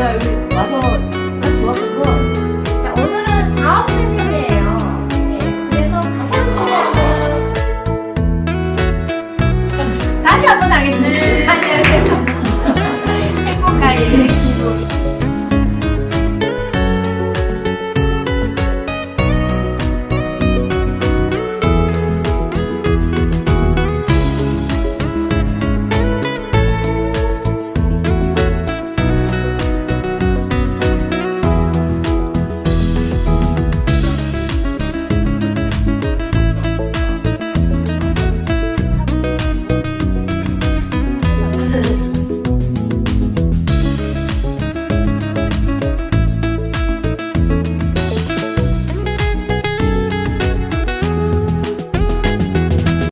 제가 여기 와서 딱 좋았던 건 자, 오늘은 4억 생일이에요 네, 그래서 가장 중요한 건 다시 한번 하겠습니다.